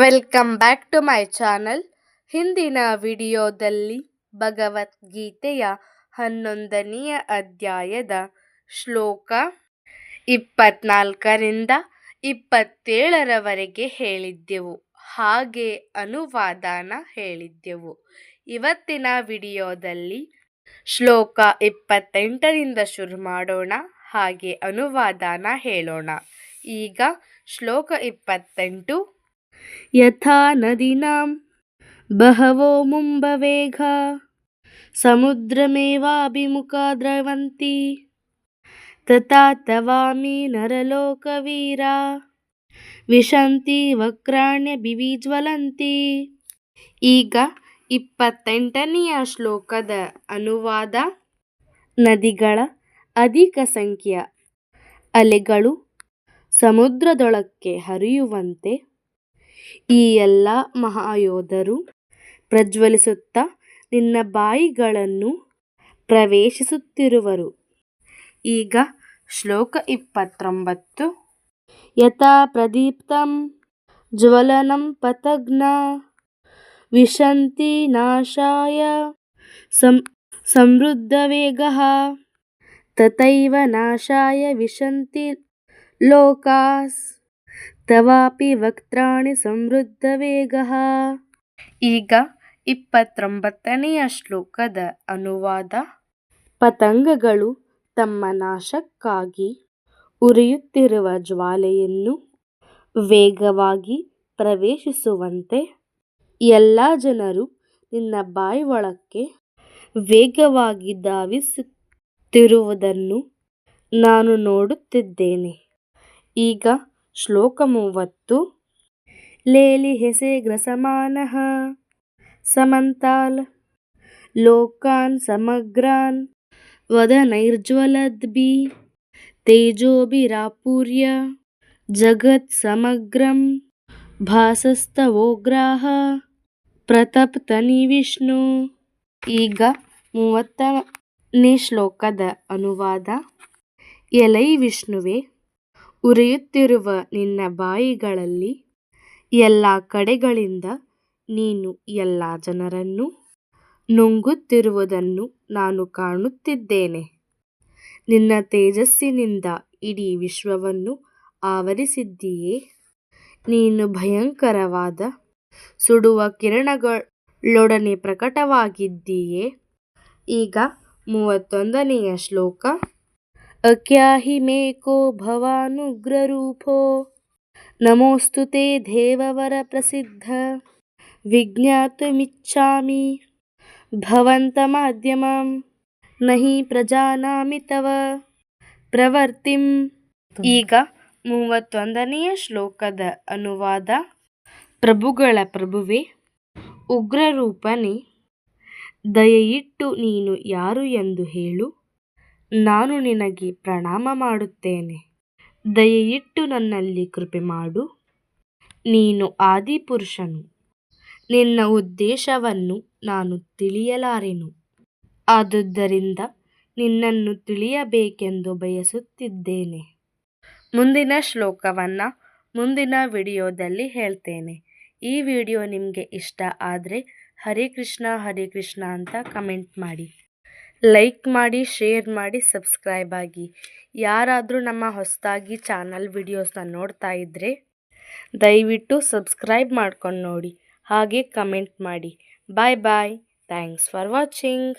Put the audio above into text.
Welcome back to my channel ಹಿಂದಿನ ವಿಡಿಯೋದಲ್ಲಿ ಭಗವದ್ಗೀತೆಯ ಹನ್ನೊಂದನೆಯ ಅಧ್ಯಾಯದ ಶ್ಲೋಕ ಇಪ್ಪತ್ನಾಲ್ಕರಿಂದ ಇಪ್ಪತ್ತೇಳರವರೆಗೆ ಹೇಳಿದ್ದೆವು. ಹಾಗೆ ಅನುವಾದನ ಹೇಳಿದ್ದೆವು. ಇವತ್ತಿನ ವಿಡಿಯೋದಲ್ಲಿ ಶ್ಲೋಕ ಇಪ್ಪತ್ತೆಂಟರಿಂದ ಶುರು ಮಾಡೋಣ. ಹಾಗೆ ಅನುವಾದನ ಹೇಳೋಣ. ಈಗ ಶ್ಲೋಕ ಇಪ್ಪತ್ತೆಂಟು ಯಥಾ ನದೀನಾಂ ಬಹವೋ ಮುಂಬವೇಘಾ ಸಮುದ್ರಮೇವಾಭಿಮುಖಾ ದ್ರವಂತಿ ತಥಾ ತವಾಮಿ ನರಲೋಕವೀರ ವಿಶಂತಿ ವಕ್ರಾಣ್ಯ ಬಿವಿಜ್ವಲಂತಿ ಈಗ ಇಪ್ಪತ್ತೆಂಟನೆಯ ಶ್ಲೋಕದ ಅನುವಾದ, ನದಿಗಳ ಅಧಿಕ ಸಂಖ್ಯೆಯ ಅಲೆಗಳು ಸಮುದ್ರದೊಳಕ್ಕೆ ಹರಿಯುವಂತೆ ಈ ಎಲ್ಲ ಮಹಾಯೋಧರು ಪ್ರಜ್ವಲಿಸುತ್ತಾ ನಿನ್ನ ಬಾಯಿಗಳನ್ನು ಪ್ರವೇಶಿಸುತ್ತಿರುವರು. ಈಗ ಶ್ಲೋಕ ಇಪ್ಪತ್ತೊಂಬತ್ತು. ಯಥಾ ಪ್ರದೀಪ್ತಂ ಜ್ವಲನಂ ಪತಗ್ನ ವಿಶಂತಿ ನಾಶಾಯ ಸಂ ಸಮೃದ್ಧವೇಗಃ ತಥೈವ ನಾಶಾಯ ವಿಶಂತಿ ಲೋಕಾಸ್. ತವಾಪಿ ವಕ್ತ್ರಾಣಿ ಸಮೃದ್ಧ ವೇಗಃ. ಈಗ ಇಪ್ಪತ್ತೊಂಬತ್ತನೆಯ ಶ್ಲೋಕದ ಅನುವಾದ. ಪತಂಗಗಳು ತಮ್ಮ ನಾಶಕ್ಕಾಗಿ ಉರಿಯುತ್ತಿರುವ ಜ್ವಾಲೆಯನ್ನು ವೇಗವಾಗಿ ಪ್ರವೇಶಿಸುವಂತೆ ಎಲ್ಲ ಜನರು ನಿನ್ನ ಬಾಯಿಯೊಳಕ್ಕೆ ವೇಗವಾಗಿ ಧಾವಿಸುತ್ತಿರುವುದನ್ನು ನಾನು ನೋಡುತ್ತಿದ್ದೇನೆ. ಈಗ ಶ್ಲೋಕ ಮೂವತ್ತು ಲೇಲಿ ಹೆಸೆ ಗ್ರಸಮಾನಃ. ಸಮಂತಾಲ್. ಲೋಕಾನ್ ಸಮಗ್ರಾನ್. ವದನೈರ್ಜ್ವಲದ್ಭಿ ತೇಜೋಭಿರಾಪೂರ್ಯ ಜಗತ್ ಸಮಗ್ರಂ. ಭಾಸಸ್ತವೋಗ್ರಾಹ ಪ್ರತಪ್ತನಿ ವಿಷ್ಣು. ಈಗ ಮೂವತ್ತನೇ ಶ್ಲೋಕದ ಅನುವಾದ. ಎಲೈ ವಿಷ್ಣುವೆ. ಉರಿಯುತ್ತಿರುವ ನಿನ್ನ ಬಾಯಿಗಳಲ್ಲಿ ಎಲ್ಲ ಕಡೆಗಳಿಂದ ನೀನು ಎಲ್ಲ ಜನರನ್ನು ನುಂಗುತ್ತಿರುವುದನ್ನು ನಾನು ಕಾಣುತ್ತಿದ್ದೇನೆ. ನಿನ್ನ ತೇಜಸ್ಸಿನಿಂದ ಇಡೀ ವಿಶ್ವವನ್ನು ಆವರಿಸಿದ್ದೀಯೇ. ನೀನು ಭಯಂಕರವಾದ ಸುಡುವ ಕಿರಣಗಳೊಡನೆ ಪ್ರಕಟವಾಗಿದ್ದೀಯೆ. ಈಗ ಮೂವತ್ತೊಂದನೆಯ ಶ್ಲೋಕ. ಅಕ್ಯಾಹಿ ಮೇಕೋ ಭವಾನುಗ್ರರೂಪೋ. ನಮೋಸ್ತು ತೇ ದೇವವರ ಪ್ರಸಿದ್ಧ. ವಿಜ್ಞಾತುಮಿಚ್ಛಾಮಿ. न ನಹಿ ಪ್ರಜಾನಾಮಿ ತವ. ಪ್ರವರ್ತಿಂ. ಈಗ ಮೂವತ್ತೊಂದನೆಯ ಶ್ಲೋಕದ ಅನುವಾದ. ಪ್ರಭುಗಳ ಪ್ರಭುವೆ, ಉಗ್ರರೂಪನೇ, ದಯೆಯಿಟ್ಟು ನೀನು ಯಾರು ಎಂದು ಹೇಳು. ನಾನು ನಿನಗೆ ಪ್ರಣಾಮ ಮಾಡುತ್ತೇನೆ. ದಯೆಯಿಟ್ಟು ನನ್ನಲ್ಲಿ ಕೃಪೆ ಮಾಡು. ನೀನು ಆದಿಪುರುಷನು. ನಿನ್ನ ಉದ್ದೇಶವನ್ನು ನಾನು ತಿಳಿಯಲಾರೆನು. ಆದುದರಿಂದ ನಿನ್ನನ್ನು ತಿಳಿಯಬೇಕೆಂದು ಬಯಸುತ್ತಿದ್ದೇನೆ. ಮುಂದಿನ ಶ್ಲೋಕವನ್ನು ಮುಂದಿನ ವಿಡಿಯೋದಲ್ಲಿ ಹೇಳ್ತೇನೆ. ಈ ವಿಡಿಯೋ ನಿಮಗೆ ಇಷ್ಟ ಆದರೆ ಹರೇ ಕೃಷ್ಣ ಕೃಷ್ಣ ಅಂತ ಕಮೆಂಟ್ ಮಾಡಿ. ಲೈಕ್ ಮಾಡಿ ಶೇರ್ ಮಾಡಿ ಸಬ್ಸ್ಕ್ರೈಬ್ ಆಗಿ. ಯಾರಾದರೂ ನಮ್ಮ ಹೊಸದಾಗಿ ಚಾನಲ್ ವಿಡಿಯೋಸ್ನ ನೋಡ್ತಾ ಇದ್ದರೆ ದಯವಿಟ್ಟು ಸಬ್ಸ್ಕ್ರೈಬ್ ಮಾಡ್ಕೊಂಡು ನೋಡಿ. ಹಾಗೆ ಕಮೆಂಟ್ ಮಾಡಿ. Bye bye thanks for watching